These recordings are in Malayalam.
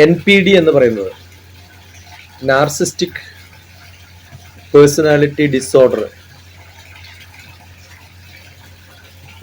എൻ പി ഡി എന്ന് പറയുന്നത്. നാർസിസ്റ്റിക് പേഴ്സണാലിറ്റി ഡിസോർഡർ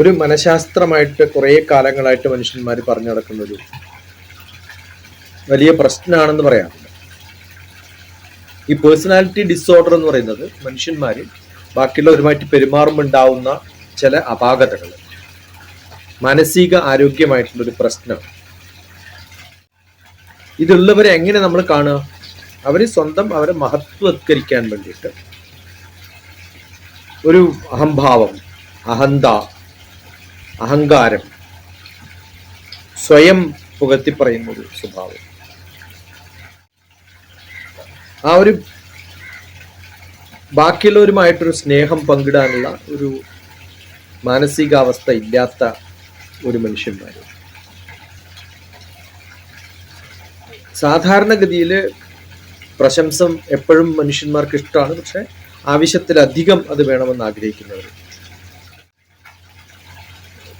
ഒരു മനഃശാസ്ത്രമായിട്ട് കുറേ കാലങ്ങളായിട്ട് മനുഷ്യന്മാർ പറഞ്ഞു നടക്കുന്ന ഒരു വലിയ പ്രശ്നമാണെന്ന് പറയാം. ഈ പേഴ്സണാലിറ്റി ഡിസോർഡർ എന്ന് പറയുന്നത് മനുഷ്യന്മാർ ബാക്കിയുള്ളവരുമായിട്ട് പെരുമാറുമ്പോൾ ഉണ്ടാവുന്ന ചില അപാകതകൾ. മാനസിക ആരോഗ്യമായിട്ടുള്ളൊരു പ്രശ്നമാണ് ഇതുള്ളവരെ എങ്ങനെ നമ്മൾ കാണുക? അവർ സ്വന്തം അവരെ മഹത്വവത്കരിക്കാൻ വേണ്ടിയിട്ട്. ഒരു അഹംഭാവം അഹന്ത അഹങ്കാരം സ്വയം പുകത്തി പറയുന്ന ഒരു സ്വഭാവം. ആ ഒരു ബാക്കിയുള്ളവരുമായിട്ടൊരു സ്നേഹം പങ്കിടാനുള്ള ഒരു മാനസികാവസ്ഥ ഇല്ലാത്ത ഒരു മനുഷ്യന്മാർ സാധാരണഗതിയിൽ പ്രശംസം എപ്പോഴും മനുഷ്യന്മാർക്ക് ഇഷ്ടമാണ് പക്ഷെ ആവശ്യത്തിലധികം അത് വേണമെന്ന് ആഗ്രഹിക്കുന്നവർ.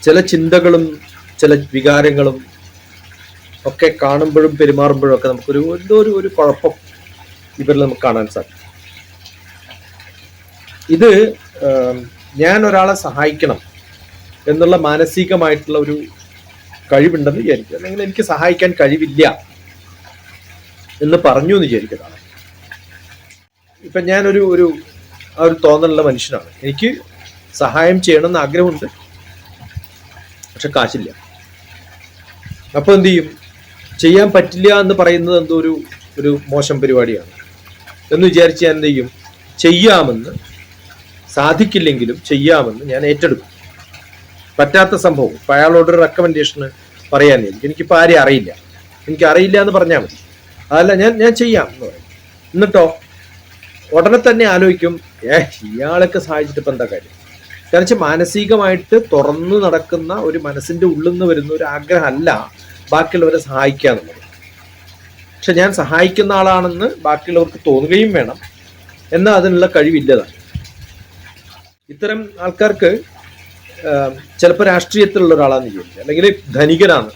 ചില ചിന്തകളും ചില വികാരങ്ങളും ഒക്കെ കാണുമ്പോഴും പെരുമാറുമ്പോഴും ഒക്കെ നമുക്കൊരു എന്തോ ഒരു ഒരു കുഴപ്പം ഇവരിൽ നമുക്ക് കാണാൻ സാധിക്കും. ഇത് ഞാൻ ഒരാളെ സഹായിക്കണം എന്നുള്ള മാനസികമായിട്ടുള്ള ഒരു കഴിവുണ്ടെന്ന് വിചാരിക്കുക. അല്ലെങ്കിൽ എനിക്ക് സഹായിക്കാൻ കഴിവില്ല എന്ന് പറഞ്ഞു എന്ന് വിചാരിക്കുന്നതാണ് ഇപ്പം ഞാനൊരു ഒരു ആ ഒരു തോന്നലുള്ള മനുഷ്യനാണ്. എനിക്ക് സഹായം ചെയ്യണമെന്ന് ആഗ്രഹമുണ്ട്. പക്ഷെ കാശില്ല. അപ്പോൾ എന്തു ചെയ്യും? ചെയ്യാൻ പറ്റില്ല എന്ന് പറയുന്നത് എന്തോ ഒരു ഒരു മോശം പരിപാടിയാണ്. എന്ന് വിചാരിച്ച് ഞാൻ എന്ത് ചെയ്യും? ചെയ്യാമെന്ന് സാധിക്കില്ലെങ്കിലും ചെയ്യാമെന്ന് ഞാൻ ഏറ്റെടുക്കും. പറ്റാത്ത സംഭവം. അയാളോടൊരു റെക്കമെൻഡേഷന് പറയാൻ എനിക്ക് എനിക്കിപ്പോൾ ആരെയും അറിയില്ല. എനിക്ക് അറിയില്ല എന്ന് പറഞ്ഞാൽ മതി. അതല്ല ഞാൻ ഞാൻ ചെയ്യാം. എന്ന് പറയും എന്നിട്ടോ ഉടനെ തന്നെ ആലോചിക്കും ഏ ഇയാളൊക്കെ സഹായിച്ചിട്ട് ഇപ്പം എന്താ കാര്യം? കാരണം വെച്ചാൽ മാനസികമായിട്ട് തുറന്നു നടക്കുന്ന ഒരു മനസ്സിന്റെ ഉള്ളിൽ നിന്ന് വരുന്ന ഒരു ആഗ്രഹമല്ല ബാക്കിയുള്ളവരെ സഹായിക്കുക എന്നുള്ളത്. പക്ഷെ ഞാൻ സഹായിക്കുന്ന ആളാണെന്ന് ബാക്കിയുള്ളവർക്ക് തോന്നുകയും വേണം. എന്നാൽ അതിനുള്ള കഴിവില്ലതാണ് ഇത്തരം ആൾക്കാർക്ക് ചിലപ്പോൾ രാഷ്ട്രീയത്തിലുള്ള ഒരാളാണെന്ന് ചോദിക്കുക അല്ലെങ്കിൽ ധനികനാണ്.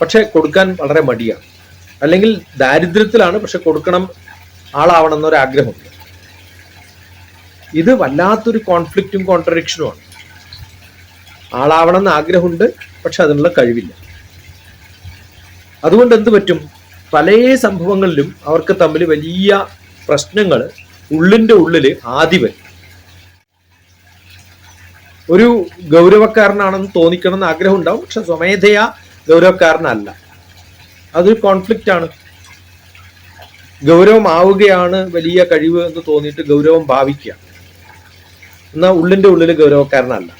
പക്ഷെ കൊടുക്കാൻ വളരെ മടിയാണ്. അല്ലെങ്കിൽ ദാരിദ്ര്യത്തിലാണ് പക്ഷെ കൊടുക്കണം ആളാവണം എന്നൊരു ഇത് വല്ലാത്തൊരു കോൺഫ്ലിക്റ്റും കോൺട്രഡിക്ഷനുമാണ് ആളാവണം എന്ന് ആഗ്രഹമുണ്ട് പക്ഷെ അതിനുള്ള കഴിവില്ല. അതുകൊണ്ട് എന്ത് പറ്റും? പല സംഭവങ്ങളിലും അവർക്ക് തമ്മിൽ വലിയ പ്രശ്നങ്ങൾ ഉള്ളിന്റെ ഉള്ളിൽ ആദ്യം ഒരു ഗൗരവക്കാരനാണെന്ന് തോന്നിക്കണം എന്ന് ആഗ്രഹം ഉണ്ടാവും പക്ഷെ സ്വമേധയാ ഗൗരവക്കാരനല്ല. അതൊരു കോൺഫ്ലിക്റ്റ് ആണ്. ഗൗരവം ആവുകയാണ് വലിയ കഴിവ് എന്ന് തോന്നിയിട്ട് ഗൗരവം ഭാവിക്കുക. എന്നാൽ ഉള്ളിന്റെ ഉള്ളിൽ ഗൗരവക്കാരനല്ല.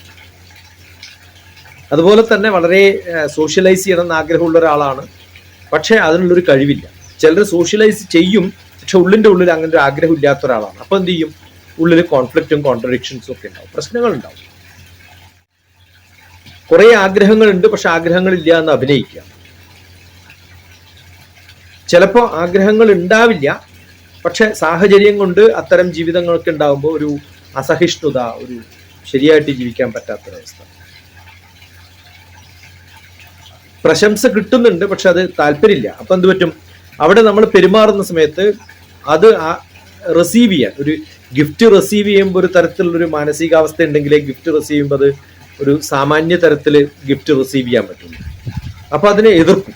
അതുപോലെ തന്നെ വളരെ സോഷ്യലൈസ് ചെയ്യണം എന്ന് ആഗ്രഹമുള്ള ഒരാളാണ്. പക്ഷേ അതിനുള്ളൊരു കഴിവില്ല. ചിലർ സോഷ്യലൈസ് ചെയ്യും പക്ഷെ ഉള്ളിന്റെ ഉള്ളിൽ അങ്ങനെ ഒരു ആഗ്രഹം ഇല്ലാത്ത ഒരാളാണ്. അപ്പോൾ എന്ത് ചെയ്യും? ഉള്ളിൽ കോൺഫ്ലിക്റ്റും കോൺട്രഡിക്ഷൻസും ഒക്കെ ഉണ്ടാവും. പ്രശ്നങ്ങൾ ഉണ്ടാവും. കുറെ ആഗ്രഹങ്ങളുണ്ട് പക്ഷെ ആഗ്രഹങ്ങളില്ല എന്ന് അഭിനയിക്കുക. ചിലപ്പോൾ ആഗ്രഹങ്ങൾ ഉണ്ടാവില്ല. പക്ഷെ സാഹചര്യം കൊണ്ട് അത്തരം ജീവിതങ്ങളൊക്കെ ഉണ്ടാകുമ്പോൾ ഒരു അസഹിഷ്ണുത ഒരു ശരിയായിട്ട് ജീവിക്കാൻ പറ്റാത്തൊരവസ്ഥ. പ്രശംസ കിട്ടുന്നുണ്ട് പക്ഷെ അത് താല്പര്യമില്ല. അപ്പം എന്ത് പറ്റും? അവിടെ നമ്മൾ പെരുമാറുന്ന സമയത്ത് അത് റിസീവ് ചെയ്യാൻ ഒരു ഗിഫ്റ്റ് റിസീവ് ചെയ്യുമ്പോൾ ഒരു തരത്തിലുള്ളൊരു മാനസികാവസ്ഥ ഉണ്ടെങ്കിലേ ഗിഫ്റ്റ് റിസീവ് ചെയ്യുമ്പോൾ അത് ഒരു സാമാന്യ തരത്തിൽ ഗിഫ്റ്റ് റിസീവ് ചെയ്യാൻ പറ്റും അപ്പോൾ അതിനെ എതിർക്കും.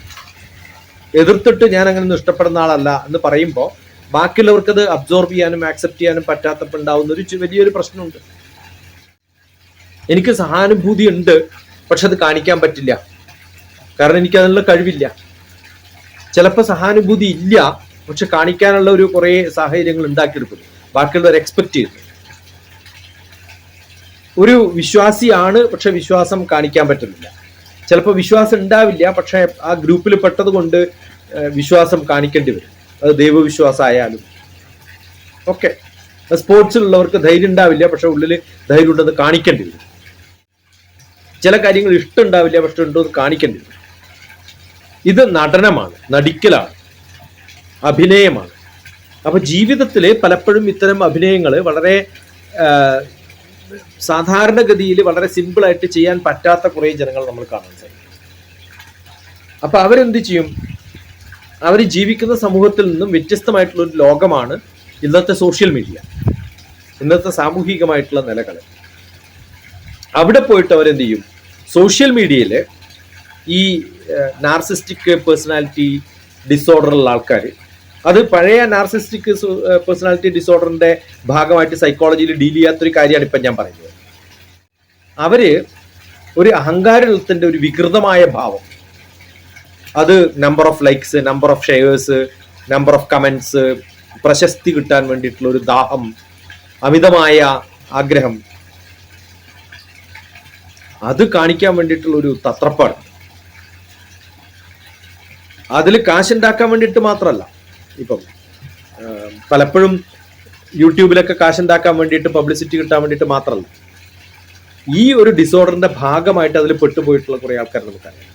എതിർത്തിട്ട് ഞാൻ അങ്ങനെ ഇഷ്ടപ്പെടുന്ന ആളല്ല എന്ന് പറയുമ്പോൾ ബാക്കിയുള്ളവർക്ക് അത് അബ്സോർബ് ചെയ്യാനും ആക്സെപ്റ്റ് ചെയ്യാനും പറ്റാത്തപ്പോൾ ഉണ്ടാവുന്ന ഒരു വലിയൊരു പ്രശ്നമുണ്ട്. എനിക്ക് സഹാനുഭൂതി ഉണ്ട് പക്ഷെ അത് കാണിക്കാൻ പറ്റില്ല. കാരണം എനിക്ക് അതിനുള്ള കഴിവില്ല. ചിലപ്പോൾ സഹാനുഭൂതി ഇല്ല പക്ഷെ കാണിക്കാനുള്ള ഒരു കുറേ സാഹചര്യങ്ങൾ ഉണ്ടാക്കിയെടുക്കുന്നു ബാക്കിയുള്ളവർ എക്സ്പെക്ട് ചെയ്യുന്നു. ഒരു വിശ്വാസിയാണ് പക്ഷെ വിശ്വാസം കാണിക്കാൻ പറ്റുന്നില്ല. ചിലപ്പോൾ വിശ്വാസം ഉണ്ടാവില്ല പക്ഷെ ആ ഗ്രൂപ്പിൽ പെട്ടത് കൊണ്ട് വിശ്വാസം കാണിക്കേണ്ടി വരും. അത് ദൈവവിശ്വാസമായാലും. ഓക്കെ. സ്പോർട്സിലുള്ളവർക്ക് ധൈര്യം ഉണ്ടാവില്ല പക്ഷെ ഉള്ളിൽ ധൈര്യം ഉണ്ടെന്ന് കാണിക്കേണ്ടി വരും. ചില കാര്യങ്ങൾ ഇഷ്ടം ഉണ്ടാവില്ല പക്ഷെ ഉണ്ടോ എന്ന് കാണിക്കേണ്ടി വരും. ഇത് നടനമാണ് നടിക്കലാണ് അഭിനയമാണ്. അപ്പൊ ജീവിതത്തിൽ പലപ്പോഴും ഇത്തരം അഭിനയങ്ങൾ വളരെ സാധാരണഗതിയിൽ വളരെ സിമ്പിളായിട്ട് ചെയ്യാൻ പറ്റാത്ത കുറേ ജനങ്ങൾ നമ്മൾ കാണാൻ സാധിക്കും അപ്പൊ അവരെന്ത് ചെയ്യും? അവർ ജീവിക്കുന്ന സമൂഹത്തിൽ നിന്നും വ്യത്യസ്തമായിട്ടുള്ള ഒരു ലോകമാണ് ഇന്നത്തെ സോഷ്യൽ മീഡിയ. ഇന്നത്തെ സാമൂഹികമായിട്ടുള്ള നിലകൾ. അവിടെ പോയിട്ട് അവരെന്ത് ചെയ്യും? സോഷ്യൽ മീഡിയയിൽ ഈ നാർസിസ്റ്റിക് പേഴ്സണാലിറ്റി ഡിസോർഡറുള്ള ആൾക്കാർ അത് പഴയ നാർസിസ്റ്റിക് പേഴ്സണാലിറ്റി ഡിസോർഡറിന്റെ ഭാഗമായിട്ട് സൈക്കോളജിയിൽ ഡീൽ ചെയ്യാത്തൊരു കാര്യമാണ് ഇപ്പം ഞാൻ പറയുന്നത്. അവർ ഒരു അഹങ്കാരത്തിന്റെ ഒരു വികൃതമായ ഭാവം. അത് number of likes number of shares number of comments പ്രശസ്തി കിട്ടാൻ വേണ്ടിയിട്ടുള്ള ഒരു ദാഹം അമിതമായ ആഗ്രഹം. അത് കാണിക്കാൻ വേണ്ടിയിട്ടുള്ള ഒരു തത്രപ്പാട്. അതിൽ കാശുണ്ടാക്കാൻ വേണ്ടിയിട്ട് മാത്രമല്ല ഇപ്പം പലപ്പോഴും യൂട്യൂബിലൊക്കെ കാശുണ്ടാക്കാൻ വേണ്ടിയിട്ട് പബ്ലിസിറ്റി കിട്ടാൻ വേണ്ടിയിട്ട് മാത്രമല്ല ഈ ഒരു ഡിസോർഡറിന്റെ ഭാഗമായിട്ട് അതിൽ പെട്ടുപോയിട്ടുള്ള കുറെ ആൾക്കാർ നമുക്കറിയാം.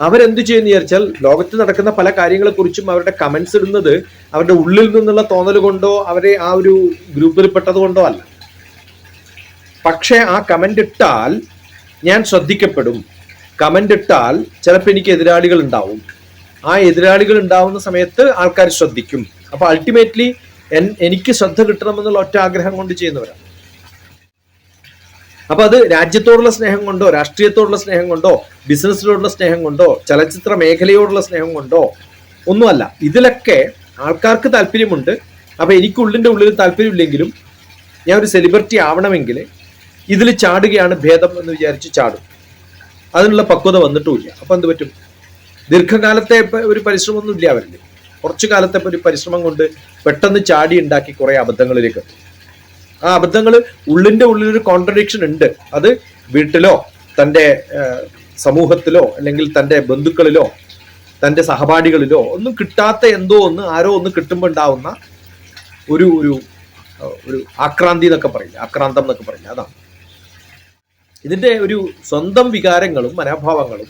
അവരെന്ത് ചെയ്യുന്നു വിചാരിച്ചാൽ ലോകത്ത് നടക്കുന്ന പല കാര്യങ്ങളെക്കുറിച്ചും അവരുടെ കമന്റ്സ് ഇടുന്നത് അവരുടെ ഉള്ളിൽ നിന്നുള്ള തോന്നൽ കൊണ്ടോ അവരെ ആ ഒരു ഗ്രൂപ്പിൽ പെട്ടത് കൊണ്ടോ അല്ല. പക്ഷേ ആ കമന്റ് ഇട്ടാൽ ഞാൻ ശ്രദ്ധിക്കപ്പെടും. കമന്റ് ഇട്ടാൽ ചിലപ്പോൾ എനിക്ക് എതിരാളികൾ ഉണ്ടാവും. ആ എതിരാളികൾ ഉണ്ടാവുന്ന സമയത്ത് ആൾക്കാർ ശ്രദ്ധിക്കും. അപ്പൊ അൾട്ടിമേറ്റ്ലി എനിക്ക് ശ്രദ്ധ കിട്ടണമെന്നുള്ള ഒറ്റ ആഗ്രഹം കൊണ്ട് ചെയ്യുന്നവരാണ് അപ്പൊ അത് രാജ്യത്തോടുള്ള സ്നേഹം കൊണ്ടോ രാഷ്ട്രീയത്തോടുള്ള സ്നേഹം കൊണ്ടോ ബിസിനസ്സിനോടുള്ള സ്നേഹം കൊണ്ടോ ചലച്ചിത്ര മേഖലയോടുള്ള സ്നേഹം കൊണ്ടോ ഒന്നുമല്ല. ഇതിലൊക്കെ ആൾക്കാർക്ക് താല്പര്യമുണ്ട്. അപ്പൊ എനിക്ക് ഉള്ളിന്റെ ഉള്ളിൽ താല്പര്യമില്ലെങ്കിലും ഞാൻ ഒരു സെലിബ്രിറ്റി ആവണമെങ്കിൽ ഇതിൽ ചാടുകയാണ് ഭേദം എന്ന് വിചാരിച്ച് ചാടും. അതിനുള്ള പക്വത വന്നിട്ടുമില്ല. അപ്പൊ എന്ത് പറ്റും? ദീർഘകാലത്തെ ഒരു പരിശ്രമമൊന്നും ഇല്ല അവരിൽ. കുറച്ചു കാലത്തെ ഒരു പരിശ്രമം കൊണ്ട് പെട്ടെന്ന് ചാടി ഉണ്ടാക്കി കുറെ അബദ്ധങ്ങളിലേക്ക്. ആ അബദ്ധങ്ങൾ ഉള്ളിന്റെ ഉള്ളിലൊരു കോൺട്രഡിക്ഷൻ ഉണ്ട്. അത് വീട്ടിലോ തന്റെ സമൂഹത്തിലോ അല്ലെങ്കിൽ തന്റെ ബന്ധുക്കളിലോ തന്റെ സഹപാഠികളിലോ ഒന്നും കിട്ടാത്ത എന്തോ ഒന്ന് ആരോ ഒന്ന് കിട്ടുമ്പോൾ ഉണ്ടാവുന്ന ഒരു ഒരു ഒരു ആക്രാന്തി എന്നൊക്കെ പറയില്ല? ആക്രാന്തം എന്നൊക്കെ പറയില്ല? അതാണ്. ഇതിന്റെ ഒരു സ്വന്തം വികാരങ്ങളും മനോഭാവങ്ങളും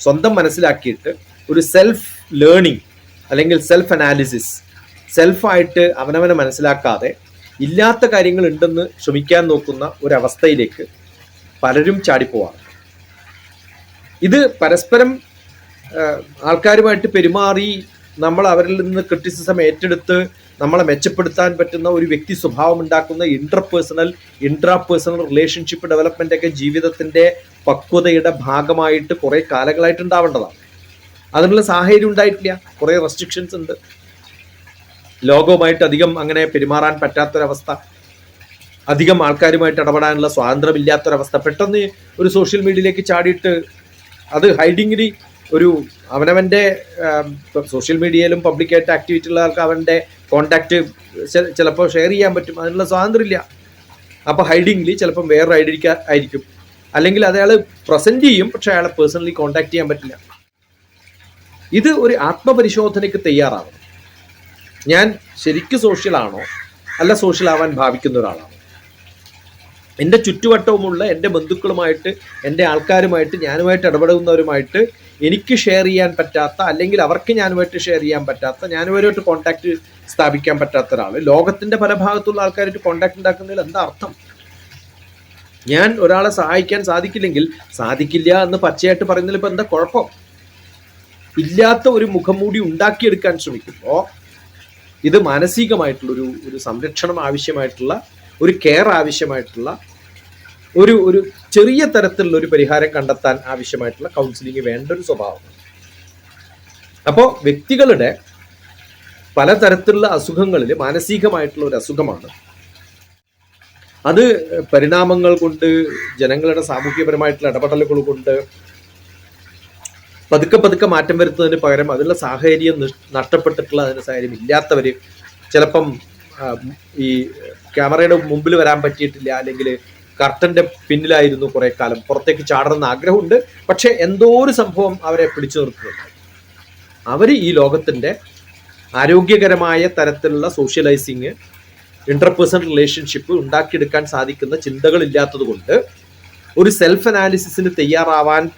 സ്വന്തം മനസ്സിലാക്കിയിട്ട് ഒരു സെൽഫ് ലേണിംഗ് അല്ലെങ്കിൽ സെൽഫ് അനാലിസിസ് സെൽഫായിട്ട് അവനവനെ മനസ്സിലാക്കാതെ ഇല്ലാത്ത കാര്യങ്ങൾ ഉണ്ടെന്ന് ശ്രമിക്കാൻ നോക്കുന്ന ഒരവസ്ഥയിലേക്ക് പലരും ചാടിപ്പോവാണ്. ഇത് പരസ്പരം ആൾക്കാരുമായിട്ട് പെരുമാറി നമ്മൾ അവരിൽ നിന്ന് ക്രിറ്റിസിസം ഏറ്റെടുത്ത് നമ്മളെ മെച്ചപ്പെടുത്താൻ പറ്റുന്ന ഒരു വ്യക്തി സ്വഭാവം ഉണ്ടാക്കുന്ന inter personal intra personal relationship development ഒക്കെ ജീവിതത്തിന്റെ പക്വതയുടെ ഭാഗമായിട്ട് കുറേ കാലങ്ങളായിട്ട് ഉണ്ടാവേണ്ടതാണ്. അതിനുള്ള സാഹചര്യം ഉണ്ടായിട്ടില്ല. കുറേ റെസ്ട്രിക്ഷൻസ് ഉണ്ട്. ലോകവുമായിട്ട് അധികം അങ്ങനെ പെരുമാറാൻ പറ്റാത്തൊരവസ്ഥ. അധികം ആൾക്കാരുമായിട്ട് ഇടപെടാനുള്ള സ്വാതന്ത്ര്യമില്ലാത്തൊരവസ്ഥ. പെട്ടെന്ന് ഒരു സോഷ്യൽ മീഡിയയിലേക്ക് ചാടിയിട്ട് അത് ഹൈഡിങ്ങിൽ ഒരു അവനവന്റെ സോഷ്യൽ മീഡിയയിലും പബ്ലിക്കായിട്ട് ആക്ടിവിറ്റി ഉള്ള ആൾക്ക് അവന്റെ കോണ്ടാക്ട് ചിലപ്പോൾ ഷെയർ ചെയ്യാൻ പറ്റും. അതിനുള്ള സ്വാതന്ത്ര്യമില്ല. അപ്പോൾ ഹൈഡിങ്ങിൽ ചിലപ്പം വേറൊരു ഐഡി ആയിരിക്കും. അല്ലെങ്കിൽ അയാൾ പ്രസന്റ് ചെയ്യും പക്ഷെ അയാളെ പേഴ്സണലി കോണ്ടാക്ട് ചെയ്യാൻ പറ്റില്ല. ഇത് ഒരു ആത്മപരിശോധനയ്ക്ക് തയ്യാറാവണം ഞാൻ ശരിക്കും സോഷ്യൽ ആണോ? അല്ല സോഷ്യൽ ആവാൻ ഭാവിക്കുന്ന ഒരാളാണോ? എന്റെ ചുറ്റുവട്ടവുമുള്ള എന്റെ ബന്ധുക്കളുമായിട്ട് എന്റെ ആൾക്കാരുമായിട്ട് ഞാനുമായിട്ട് ഇടപെടുന്നവരുമായിട്ട് എനിക്ക് ഷെയർ ചെയ്യാൻ പറ്റാത്ത അല്ലെങ്കിൽ അവർക്ക് ഞാനുമായിട്ട് ഷെയർ ചെയ്യാൻ പറ്റാത്ത ഞാനുമായിട്ട് കോണ്ടാക്ട് സ്ഥാപിക്കാൻ പറ്റാത്ത ഒരാൾ ലോകത്തിന്റെ പല ഭാഗത്തുള്ള ആൾക്കാരായിട്ട് കോണ്ടാക്ട് ഉണ്ടാക്കുന്നതിൽ എന്താ അർത്ഥം? ഞാൻ ഒരാളെ സഹായിക്കാൻ സാധിക്കില്ലെങ്കിൽ സാധിക്കില്ല എന്ന് പച്ചയായിട്ട് പറയുന്നതിൽ ഇപ്പം എന്താ കുഴപ്പം? ഇല്ലാത്ത ഒരു മുഖംമൂടി ഉണ്ടാക്കിയെടുക്കാൻ ശ്രമിക്കുമ്പോൾ ഇത് മാനസികമായിട്ടുള്ളൊരു ഒരു സംരക്ഷണം ആവശ്യമായിട്ടുള്ള ഒരു കെയർ ആവശ്യമായിട്ടുള്ള ഒരു ഒരു ചെറിയ തരത്തിലുള്ള ഒരു പരിഹാരം കണ്ടെത്താൻ ആവശ്യമായിട്ടുള്ള കൗൺസിലിംഗ് വേണ്ട ഒരു സ്വഭാവമാണ് അപ്പോൾ വ്യക്തികളുടെ പലതരത്തിലുള്ള അസുഖങ്ങളിൽ മാനസികമായിട്ടുള്ള ഒരു അസുഖമാണ് അത് പരിണാമങ്ങൾ കൊണ്ട് ജനങ്ങളുടെ സാമൂഹ്യപരമായിട്ടുള്ള ഇടപെടലുകൾ കൊണ്ട് പതുക്കെ പതുക്കെ മാറ്റം വരുത്തുന്നതിന് പകരം അതിനുള്ള സാഹചര്യം നിഷ്- നഷ്ടപ്പെട്ടിട്ടുള്ള അതിന് സാഹചര്യം ഇല്ലാത്തവർ ചിലപ്പം ഈ ക്യാമറയുടെ മുമ്പിൽ വരാൻ പറ്റിയിട്ടില്ല അല്ലെങ്കിൽ കർട്ടന്റെ പിന്നിലായിരുന്നു കുറെ കാലം പുറത്തേക്ക് ചാടണമെന്ന് ആഗ്രഹമുണ്ട്. പക്ഷെ എന്തോ ഒരു സംഭവം അവരെ പിടിച്ചു നിർത്തുന്നുണ്ട്. അവർ ഈ ലോകത്തിന്റെ ആരോഗ്യകരമായ തരത്തിലുള്ള സോഷ്യലൈസിങ് ഇന്റർപേഴ്സണൽ റിലേഷൻഷിപ്പ് ഉണ്ടാക്കിയെടുക്കാൻ സാധിക്കുന്ന ചിന്തകൾ ഇല്ലാത്തത് കൊണ്ട് ഒരു സെൽഫ് അനാലിസിസിന് തയ്യാറാവാൻ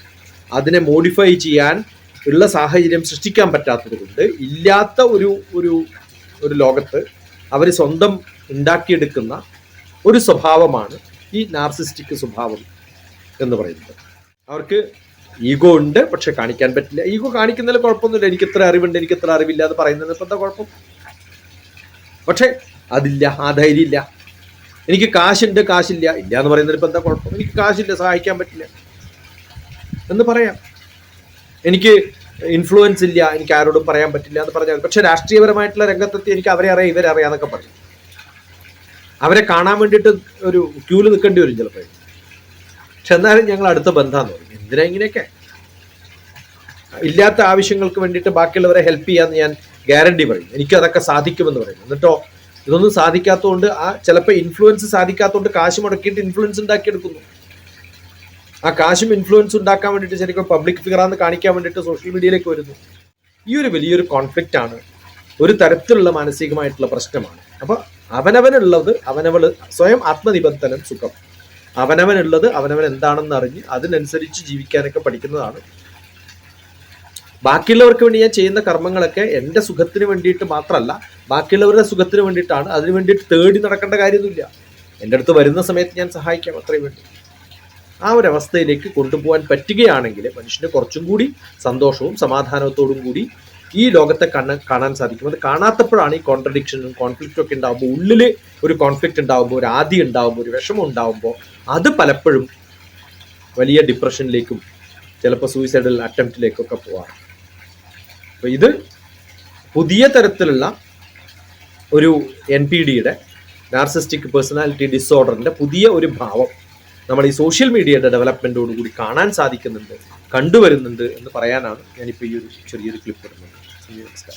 അതിനെ മോഡിഫൈ ചെയ്യാൻ ഉള്ള സാഹചര്യം സൃഷ്ടിക്കാൻ പറ്റാത്തത് കൊണ്ട് ഇല്ലാത്ത ഒരു ഒരു ഒരു ലോകത്ത് അവർ സ്വന്തം ഉണ്ടാക്കിയെടുക്കുന്ന ഒരു സ്വഭാവമാണ് ഈ നാർസിസ്റ്റിക് സ്വഭാവം എന്ന് പറയുന്നത്. അവർക്ക് ഈഗോ ഉണ്ട് പക്ഷെ കാണിക്കാൻ പറ്റില്ല. ഈഗോ കാണിക്കുന്നതിൽ കുഴപ്പമൊന്നുമില്ല. എനിക്ക് ഇത്ര അറിവുണ്ട് എനിക്ക് ഇത്ര അറിവില്ല എന്ന് പറയുന്നതിന് ഇപ്പം എന്താ കുഴപ്പം? പക്ഷെ അതില്ല ആ ധൈര്യം ഇല്ല എനിക്ക് കാശുണ്ട് കാശില്ല. ഇല്ല എന്ന് പറയുന്നതിൽ ഇപ്പം എന്താ കുഴപ്പം? എനിക്ക് കാശില്ല സഹായിക്കാൻ പറ്റില്ല. എന്ന് പറയാം. എനിക്ക് ഇൻഫ്ലുവൻസ് ഇല്ല എനിക്ക് ആരോടും പറയാൻ പറ്റില്ല എന്ന് പറഞ്ഞാൽ പക്ഷെ രാഷ്ട്രീയപരമായിട്ടുള്ള രംഗത്തെത്തി എനിക്ക് അവരെ അറിയാം ഇവരെ അറിയാന്നൊക്കെ പറഞ്ഞു അവരെ കാണാൻ വേണ്ടിയിട്ട് ഒരു ക്യൂൽ നിൽക്കേണ്ടി വരും ചിലപ്പോൾ. പക്ഷെ എന്നാലും ഞങ്ങൾ അടുത്ത ബന്ധമാന്ന് പറയും. എന്തിനാ ഇങ്ങനെയൊക്കെ? ഇല്ലാത്ത ആവശ്യങ്ങൾക്ക് വേണ്ടിയിട്ട് ബാക്കിയുള്ളവരെ ഹെൽപ്പ് ചെയ്യാമെന്ന് ഞാൻ ഗ്യാരണ്ടി പറയും. എനിക്ക് അതൊക്കെ സാധിക്കുമെന്ന് പറയും. എന്നിട്ടോ ഇതൊന്നും സാധിക്കാത്തതുകൊണ്ട് ആ ചിലപ്പോൾ ഇൻഫ്ലുവൻസ് സാധിക്കാത്തതുകൊണ്ട് കാശ് മുടക്കിയിട്ട് ഇൻഫ്ലുവൻസ് ഉണ്ടാക്കിയെടുക്കുന്നു. ആ കാശും ഇൻഫ്ലുവൻസ് ഉണ്ടാക്കാൻ വേണ്ടിയിട്ട് ശരിക്കും പബ്ലിക് ഫിഗറാന്ന് കാണിക്കാൻ വേണ്ടിയിട്ട് സോഷ്യൽ മീഡിയയിലേക്ക് വരുന്നു. ഈ ഒരു വലിയൊരു കോൺഫ്ലിക്റ്റ് ആണ് ഒരു തരത്തിലുള്ള മാനസികമായിട്ടുള്ള പ്രശ്നമാണ്. അപ്പൊ അവനവനുള്ളത് അവനവൾ സ്വയം ആത്മനിബന്ധനം സുഖം. അവനവനുള്ളത് അവനവൻ എന്താണെന്ന് അറിഞ്ഞ് അതിനനുസരിച്ച് ജീവിക്കാനൊക്കെ പഠിക്കുന്നതാണ് ബാക്കിയുള്ളവർക്ക് വേണ്ടി ഞാൻ ചെയ്യുന്ന കർമ്മങ്ങളൊക്കെ എന്റെ സുഖത്തിന് വേണ്ടിയിട്ട് മാത്രമല്ല ബാക്കിയുള്ളവരുടെ സുഖത്തിന് വേണ്ടിയിട്ടാണ്. അതിന് വേണ്ടിയിട്ട് തേടി നടക്കേണ്ട കാര്യമൊന്നുമില്ല. എന്റെ അടുത്ത് വരുന്ന സമയത്ത് ഞാൻ സഹായിക്കാം അത്രയും വേണ്ടി. ആ ഒരു അവസ്ഥയിലേക്ക് കൊണ്ടുപോകാൻ പറ്റുകയാണെങ്കിൽ മനുഷ്യന് കുറച്ചും കൂടി സന്തോഷവും സമാധാനത്തോടും കൂടി ഈ ലോകത്തെ കണ്ണ് കാണാൻ സാധിക്കും. അത് കാണാത്തപ്പോഴാണ് ഈ കോൺട്രഡിക്ഷനും കോൺഫ്ലിക്റ്റും ഒക്കെ ഉണ്ടാകുമ്പോൾ ഉള്ളിൽ ഒരു കോൺഫ്ലിക്റ്റ് ഉണ്ടാകുമ്പോൾ ഒരു ആദി ഉണ്ടാകുമ്പോൾ ഒരു വിഷമം ഉണ്ടാകുമ്പോൾ അത് പലപ്പോഴും വലിയ ഡിപ്രഷനിലേക്കും ചിലപ്പോൾ സൂയിസൈഡൽ അറ്റംപ്റ്റിലേക്കൊക്കെ പോവാം അപ്പോൾ ഇത് പുതിയ തരത്തിലുള്ള ഒരു എൻ പി ഡിയുടെ നാർസിസ്റ്റിക് പേഴ്സണാലിറ്റി ഡിസോർഡറിന്റെ പുതിയ ഒരു ഭാവം നമ്മൾ ഈ സോഷ്യൽ മീഡിയയുടെ ഡെവലപ്മെന്റോട് കൂടി കാണാൻ സാധിക്കുന്നുണ്ട് കണ്ടുവരുന്നുണ്ട് എന്ന് പറയാനാണ് ഞാനിപ്പോൾ ഈ ഒരു ചെറിയൊരു ക്ലിപ്പ് ഇടുന്നത്. നമസ്കാരം.